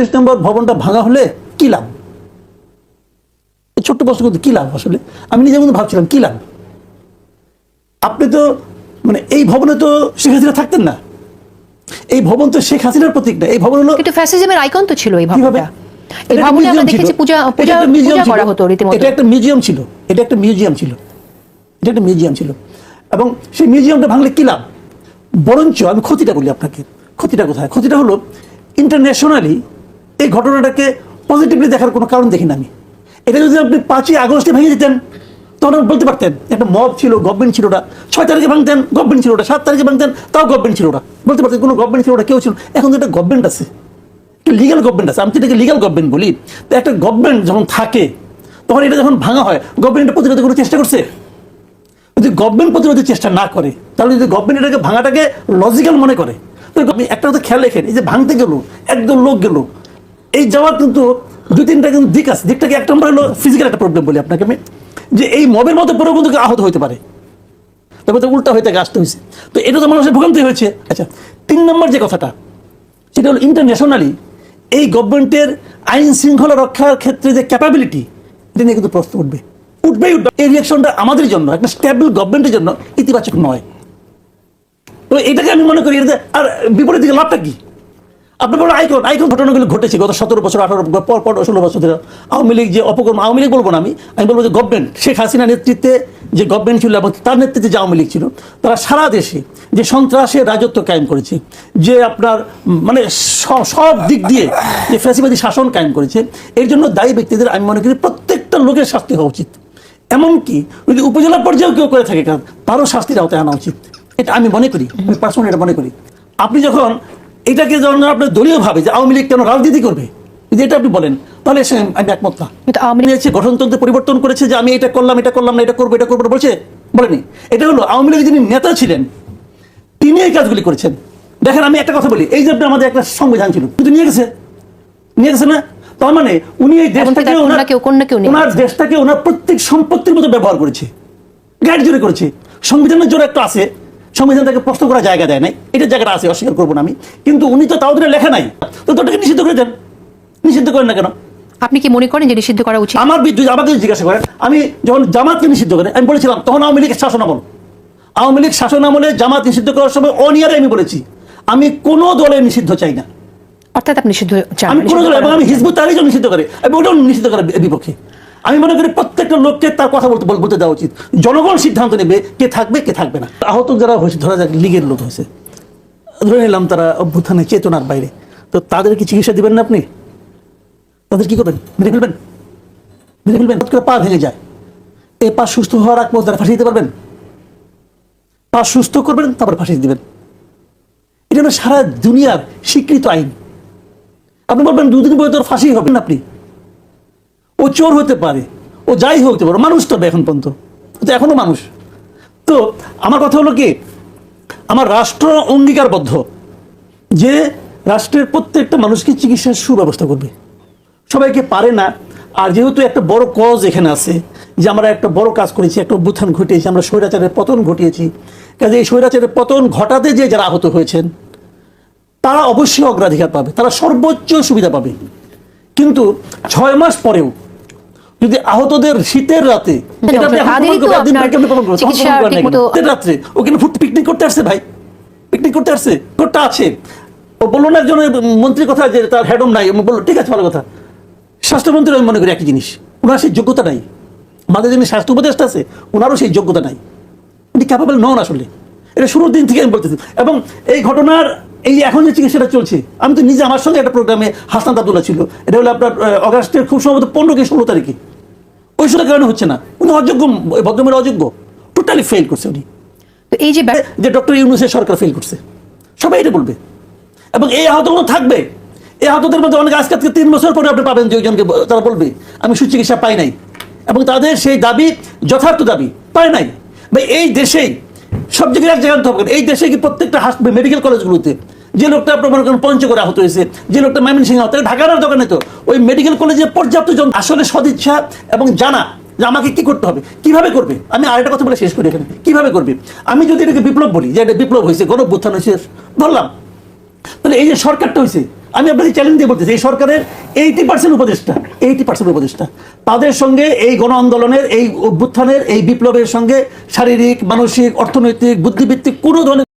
তেইশ নম্বর ভবনটা ভাঙা হলে কি লাভ? ছোট্ট প্রশ্ন করতে কি লাভ আসলে? আমি নিজের মধ্যে ভাবছিলাম কি লাভ? আপনি তো মানে এই ভবনে তো শেখ হাসিনা থাকতেন না। এই ভবন তো শেখ হাসিনার প্রতীক না। এই ভবন হলো কিন্তু ফ্যাসিজমের আইকন তো ছিল এই ভবনটা। এই ভবনে আমরা দেখেছি পূজা পূজা ছিল। করা হতো রীতিমতো। এটা একটা মিউজিয়াম ছিল। এটা একটা মিউজিয়াম ছিল। এটা একটা মিউজিয়াম ছিল। এবং সেই মিউজিয়ামটা ভাঙলে কি লাভ? বরঞ্চ আমি ক্ষতিটা বলি আপনাকে। ক্ষতিটা কোথায়? ক্ষতিটা হলো ইন্টারন্যাশনালি এই ঘটনাটাকে পজিটিভলি দেখার কোনো কারণ দেখি না আমি। এটা যদি আপনি পাঁচই আগস্টে ভেঙে দিতেন, তখন বলতে পারতেন, একটা মব ছিল গভর্নমেন্ট ছিল ওটা। ছয় তারিখে ভাঙতেন গভর্নমেন্ট ছিল ওটা। সাত তারিখে ভাঙতেন, তাও গভর্নমেন্ট ছিল ওটা। বলতে পারতেন, কোনো গভর্নমেন্ট ছিল ওটা, কেউ ছিল এখন তো একটা গভর্নমেন্ট আছে। লিগাল গভর্নমেন্ট আছে। আমি তো এটাকে লিগাল গভর্নমেন্ট বলি। তো একটা গভর্নমেন্ট যখন থাকে, তখন এটা যখন ভাঙা হয় গভর্নমেন্ট প্রতিরোধ করার চেষ্টা করছে? যদি গভর্নমেন্ট প্রতিরোধের চেষ্টা না করে, তাহলে যদি গভর্নমেন্ট এটাকে ভাঙাটাকে লজিক্যাল মনে করে আপনি একটা কথা খেয়াল রেখেন, এই যে ভাঙতে গেল একদম লোক গেল এই যাওয়ার কিন্তু দুই তিনটা কিন্তু দিক আছে। দিকটাকে এক নম্বর হলো ফিজিক্যাল একটা প্রবলেম বলি আপনাকে আমি? যে এই মবের মতো পরেও কিন্তু আহত হতে পারে। তারপর উল্টা হয়ে তাকে আসতে হয়েছে তো এটা তো মানুষের ভোগান্তি হয়েছে। আচ্ছা তিন নম্বর যে কথাটা, সেটা হলো ইন্টারন্যাশনালি এই গভর্নমেন্টের আইন শৃঙ্খলা রক্ষার ক্ষেত্রে যে ক্যাপাবিলিটি এটা নিয়ে কিন্তু প্রশ্ন উঠবে। উঠবেই উঠবে। এই রিয়াকশনটা আমাদের জন্য, একটা স্টেবল গভর্নমেন্টের জন্য ইতিবাচক নয়। তো এটাকে আমি মনে করি আর বিপরীত দিকে লাভটা কি? আপনার বড় আইকন আইকন ঘটনাগুলো ঘটেছে গত সতেরো বছর, আঠারো পর পর ষোলো বছর ধরে। আওয়ামী লীগ যে অপকর্ম, আওয়ামী লীগ বলব না আমি আমি বলব যে গভর্নমেন্ট শেখ হাসিনা নেতৃত্বে যে গভর্নমেন্ট ছিল এবং তার নেতৃত্বে যে আওয়ামী লীগ ছিল, তারা সারা দেশে যে সন্ত্রাসের রাজত্ব কায়েম করেছে, যে আপনার মানে সব দিক দিয়ে যে ফ্যাসিবাদী শাসন কায়েম করেছে, এর জন্য দায়ী ব্যক্তিদের আমি মনে করি প্রত্যেকটা লোকের শাস্তি হওয়া উচিত। এমনকি যদি উপজেলা পর্যায়েও কেউ করে থাকে তারও শাস্তির আওতায় আনা উচিত। এটা আমি মনে করি, আমি পার্সোনালি এটা মনে করি। আপনি যখন এটাকে যখন আপনার দলীয় ভাবে যে আওয়ামী লীগ কেন রাজনীতি করবে যদি এটা আপনি বলেন তাহলে সে আমি একমত না। কিন্তু আওয়ামী লীগ গঠনতন্ত্র পরিবর্তন করেছে যে আমি এটা করলাম এটা করলাম না এটা করব এটা করব বলছে? বলেনি। এটা হলো আওয়ামী লীগের যিনি নেতা ছিলেন তিনি এই কাজগুলি করেছেন। দেখেন আমি একটা কথা বলি এই যে আমাদের একটা সংবিধান ছিল কিন্তু নিয়ে গেছে। নিয়ে গেছে না? তার মানে উনি এই দেশটাকে ওনার দেশটাকে ওনার প্রত্যেক সম্পত্তির মতো ব্যবহার করেছে। গাইড জোরে করেছে। সংবিধানের জোরে একটা আছে সংবিধান তাকে প্রশ্ন করার জায়গা দেয় নাই। এটার জায়গাটা আছে অস্বীকার করব না আমি। কিন্তু উনি তো তাও লেখা নাই। তো তোটাকে নিষিদ্ধ করে দেন। নিষিদ্ধ করেন না কেন? আপনি কি মনে করেন যে নিষিদ্ধ করা উচিত? আমার বিদ্যুৎ আমাকে জিজ্ঞাসা করেন আমি যখন জামাতকে নিষিদ্ধ করে আমি বলেছিলাম তখন আওয়ামী লীগের শাসন আমল। আওয়ামী লীগ শাসন আমলে জামাত নিষিদ্ধ করার সময় অনিয়ারে আমি বলেছি আমি কোনো দলে নিষিদ্ধ চাই না। অর্থাৎ আপনি নিষিদ্ধ চান আমি কোনো দল এবং আমি। হিজবুত তারিখ নিষিদ্ধ করে আমি ওটাও নিষিদ্ধ করার বিপক্ষে। আমি মনে করি প্রত্যেকটা লোককে তার কথা বলতে বলতে দেওয়া উচিত। জনগণ সিদ্ধান্ত নেবে কে থাকবে কে থাকবে না। আহত যারা হয়েছে, ধরা যাক লীগের লোক হয়েছে, ধরে নিলাম তারা অভ্যুত্থানে চেতনার বাইরে। তো তাদের কি চিকিৎসা দিবেন না আপনি? তাদের কি করবেন? মেরে ফেলবেন? মেরে ফেলবেন? করে পা ভেঙে যায়। এ পা সুস্থ হওয়ার আগ তারা ফাঁসি দিতে পারবেন? পা সুস্থ করবেন, তারপর ফাঁসি দিবেন। এটা সারা দুনিয়ার স্বীকৃত আইন। আপনি বলবেন, দুদিন পরে তোর ফাঁসি হবেন আপনি? ও চোর হতে পারে, ও যাই হতে পারে মানুষ তো হবে এখন পর্যন্ত তো এখনও মানুষ। তো আমার কথা হলো কি, আমার রাষ্ট্র অঙ্গীকারবদ্ধ, যে রাষ্ট্রের প্রত্যেকটা মানুষকে চিকিৎসার সুব্যবস্থা করবে। সবাইকে পারে না, আর যেহেতু একটা বড় কজ এখানে আছে, যে আমরা একটা বড় কাজ করেছি, একটা অভ্যুত্থান ঘটিয়েছি, আমরা স্বৈরাচারের পতন ঘটিয়েছি, কাজে এই স্বৈরাচারের পতন ঘটাতে যে যারা আহত হয়েছেন, তারা অবশ্যই অগ্রাধিকার পাবে, তারা সর্বোচ্চ সুবিধা পাবে। কিন্তু ছয় মাস পরেও যদি আহতদের শীতের রাতে রাত্রে ওখানে ফুট পিকনিক করতে আসছে ভাই পিকনিক করতে আসছে কোটটা আছে। ও বলল না একজন মন্ত্রীর কথা যে তার হেডম নাই আমি বলল ঠিক আছে ভালো কথা। স্বাস্থ্যমন্ত্রী আমি মনে করি একই জিনিস ওনার সেই যোগ্যতা নাই। আমাদের যিনি স্বাস্থ্য উপদেষ্টা আছে ওনারও সেই যোগ্যতা নাই। উনি ক্যাপাবল নন আসলে। এটা শুরুর দিন থেকে আমি বলতেছি। এবং এই ঘটনার এই এখন যে চিকিৎসাটা চলছে আমি তো নিজে আমার সঙ্গে একটা প্রোগ্রামে হাসনাত আবদুল্লাহ ছিল। এটা হলো আপনার অগাস্টের খুব সম্ভবত পনেরো কি ষোলো তারিখে। ওই কারণে হচ্ছে না। উনি অযোগ্য ভদ্রমের অযোগ্য। টোটালি ফেল করছে উনি। তো এই যে যে ডক্টর ইউনুসের সরকার ফেল করছে। সবাই এটা বলবে। এবং এই আহতগুলো থাকবে। এই আহতদের মধ্যে অনেক আজকে তিন বছর পরে আপনি পাবেন যে ওইজনকে ব- তারা বলবে আমি সুচিকিৎসা পাই নাই। এবং তাদের সেই দাবি যথার্থ দাবি পায় নাই। ভাই এই দেশেই সব জায়গায় এক জায়গায় এই দেশে কি প্রত্যেকটা হাসপাতাল মেডিকেল কলেজগুলোতে যে লোকটা আপনার মনে করেন পঞ্চগড়ে আহত হয়েছে, যে লোকটা ময়মনসিংহ আহত ঢাকার দোকানে তো, ওই মেডিকেল কলেজে পর্যাপ্ত জন আসলে সদিচ্ছা এবং জানা যে আমাকে কি করতে হবে, কীভাবে করবে? আমি আরেকটা কথা বলে শেষ করি এখানে। কীভাবে করবে? আমি যদি এটাকে বিপ্লব বলি, যে এটা বিপ্লব হয়েছে গণ হয়েছে, বললাম। তাহলে এই যে সরকারটা হয়েছে, আমি আপনাকে চ্যালেঞ্জ দিয়ে বলতেছি, এই সরকারের এইটি পার্সেন্ট উপদেষ্টা এইটি পার্সেন্ট উপদেষ্টা, তাদের সঙ্গে এই গণ আন্দোলনের, এই অভ্যুত্থানের, এই বিপ্লবের সঙ্গে শারীরিক, মানসিক, অর্থনৈতিক বুদ্ধিভিত্তিক কোনো ধরনের